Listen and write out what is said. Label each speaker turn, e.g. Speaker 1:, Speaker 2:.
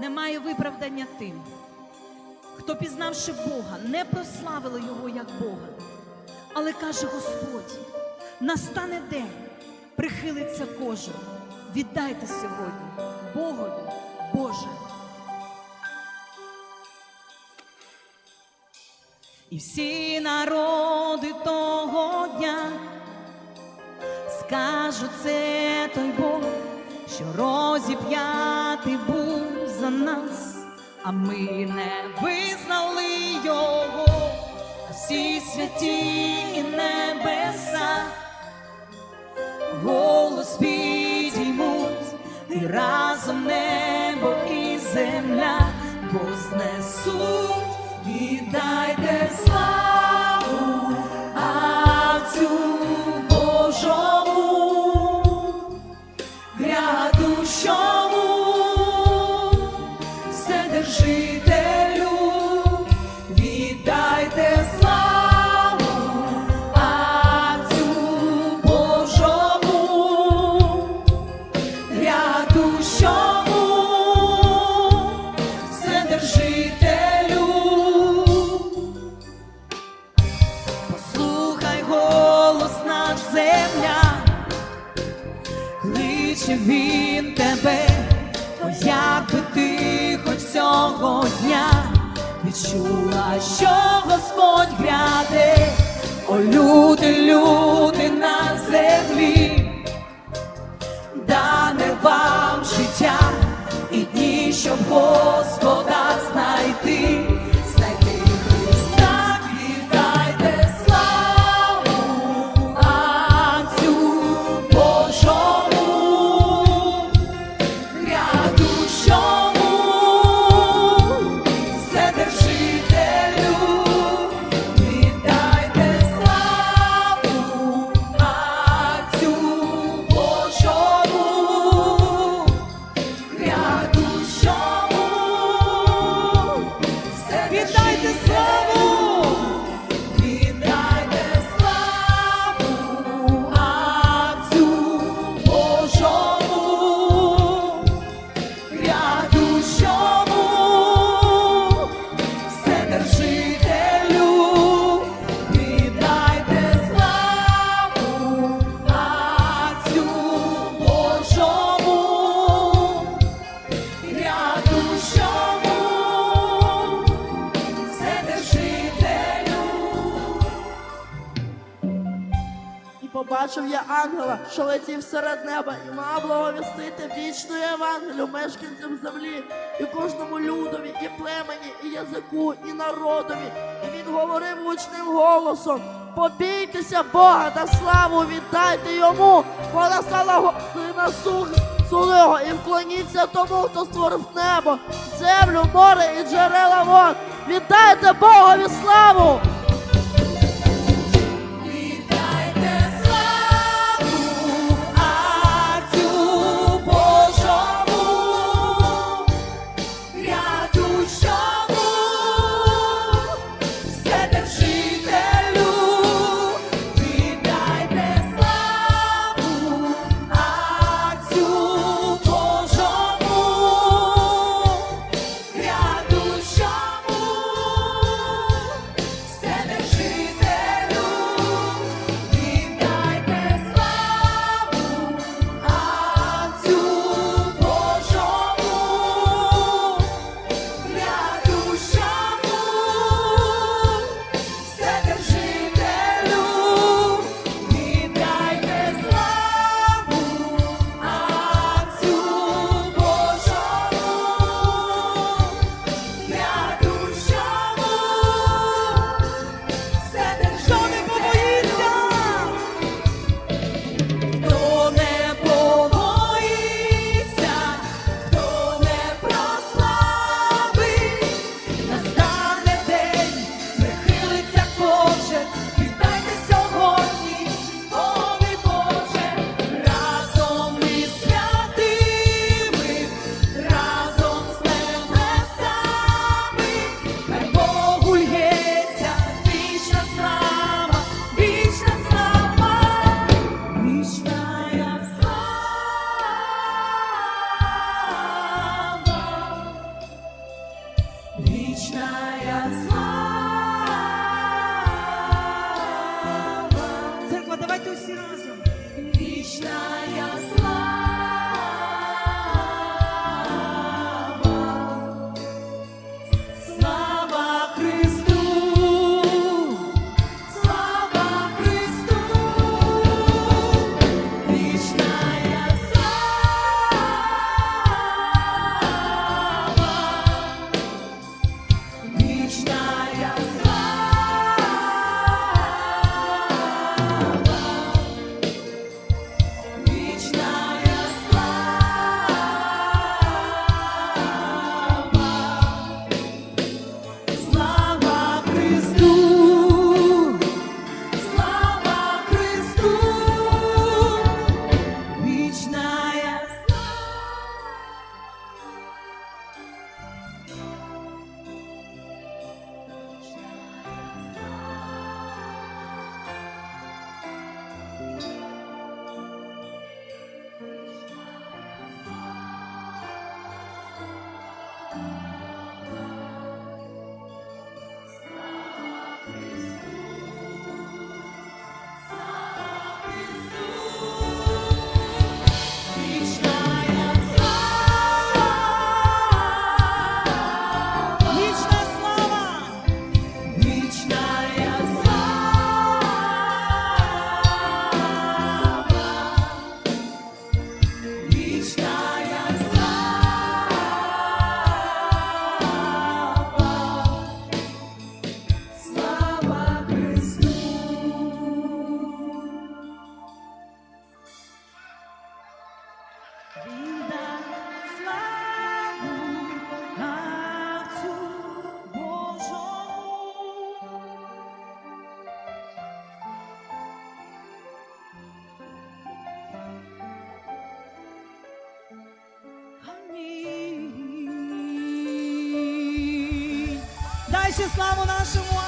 Speaker 1: Немає виправдання тим, хто, пізнавши Бога, не прославили Його як Бога. Але каже Господь, настане день, прихилиться кожен. Віддайте сьогодні Богові Боже. І всі народи того дня скажуть це той Бог, що розіп'ятий був нас, а ми не визнали його, всі святі небеса, голос підіймуть, і разом небо кличе він тебе, о як би ти хоч цього дня відчула, що Господь гряде, о люди, люди на землі, дане вам життя і дні, щоб Господа
Speaker 2: побачив я ангела, що летів серед неба, і мав благовістити вічну Євангелію мешканцям землі, і кожному людові, і племені, і язику, і народові. І він говорив гучним голосом: побійтеся Бога та славу віддайте йому, бо настала година сух сулого, і вклоніться тому, хто створив небо, землю, море і джерела вод. Віддайте Богові славу!
Speaker 1: Gracias. Віддавай славу нашому